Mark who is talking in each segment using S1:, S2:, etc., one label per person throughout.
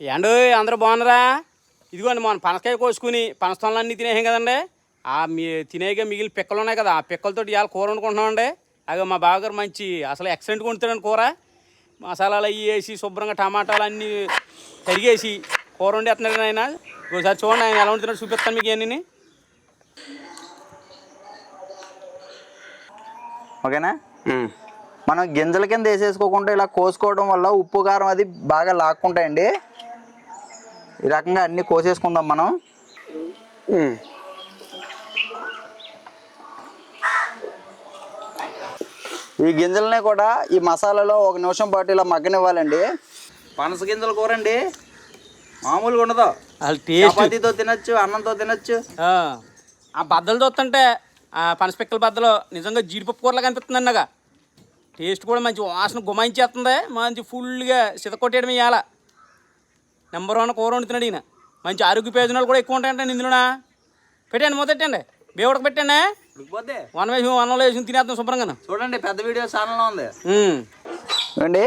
S1: ఏండు అందరూ బాగున్నారా? ఇదిగోండి మన పనసకాయ కోసుకుని పనస్తోళ్ళన్నీ తినేసాం కదండి. ఆ మీ తినేగా మిగిలిన పిక్కలు ఉన్నాయి కదా ఆ పిక్కలతో ఇవాళ కూర వండుకుంటున్నామండి. అవి మా బావగారు మంచి అసలు ఎక్సలెంట్గా వండుతాడండి కూర. మసాలాలు అవి వేసి శుభ్రంగా టమాటాలు అన్నీ కరిగేసి కూర వండేస్తున్నాడు ఆయన. ఒకసారి చూడండి ఆయన ఎలా వండుతున్నాడు చూపిస్తాను మీకు ఇవన్నీ
S2: ఓకేనా? మనం గింజల కింద వేసేసుకోకుండా ఇలా కోసుకోవడం వల్ల ఉప్పు కారం అది బాగా లాక్కుంటాయండి. ఈ రకంగా అన్ని కోసేసుకుందాం మనం. ఈ గింజలనే కూడా ఈ మసాలాలో ఒక నిమిషం పాటు ఇలా మగ్గనివ్వాలండి. పనస గింజల కూర అండి. మామూలుగా ఉండదు. చపాతీతో తినొచ్చు అన్నంతో తినొచ్చు.
S1: ఆ, ఆ బద్దలు చూస్తుంటే ఆ పనస పిక్కల బద్దలు నిజంగా జీడిపప్పు కూరలాగా అనిపిస్తుంది అన్నగా. టేస్ట్ కూడా మంచి వాసన గుమాయించేస్తుంది. మంచి ఫుల్గా సితకొట్టేయడం ఇవాళ. నెంబర్ వన్ కూర వండుతున్నాడు ఈయన. మంచి ఆరోగ్య ప్రయోజనాలు కూడా ఎక్కువ ఉంటాయంటే ఇందులోనా పెట్టండి మొదటండి బేవుడకు పెట్టండి. వన్ వేసి వన్లో వేసి తినేద్దాం శుభ్రంగా
S2: చూడండి పెద్ద వీడియో ఛానల్లో ఉంది. చూడండి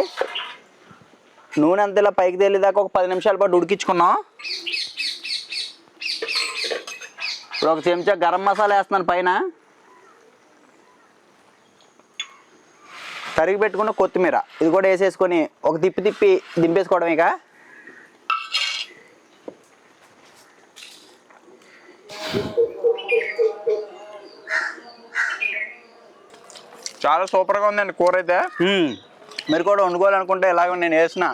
S2: నూనె అంత ఇలా పైకి తేలేదాకా ఒక పది నిమిషాల పాటు ఉడికించుకున్నాం? ఇప్పుడు ఒక చెంచా గరం మసాలా వేస్తున్నాను పైన. తరిగి పెట్టుకున్న కొత్తిమీర. ఇది కూడా వేసేసుకొని ఒక తిప్పి తిప్పి దింపేసుకోవడం ఇక.
S3: చాలా సూపర్గా ఉందండి కూర అయితే.
S2: మీరు కూడా వండుకోవాలనుకుంటే ఇలాగ నేను వేసిన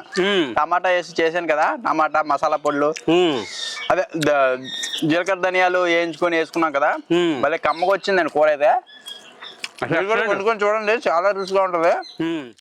S2: టమాటా వేసి చేశాను కదా టమాటా మసాలా పొడులు అదే జీలకర్ర ధనియాలు వేయించుకొని వేసుకున్నాం కదా
S1: మ్మ్.
S2: భలే కమ్మగా వచ్చిందండి కూర అయితే.
S3: వండుకొని చూడండి చాలా రుచిగా ఉంటుంది.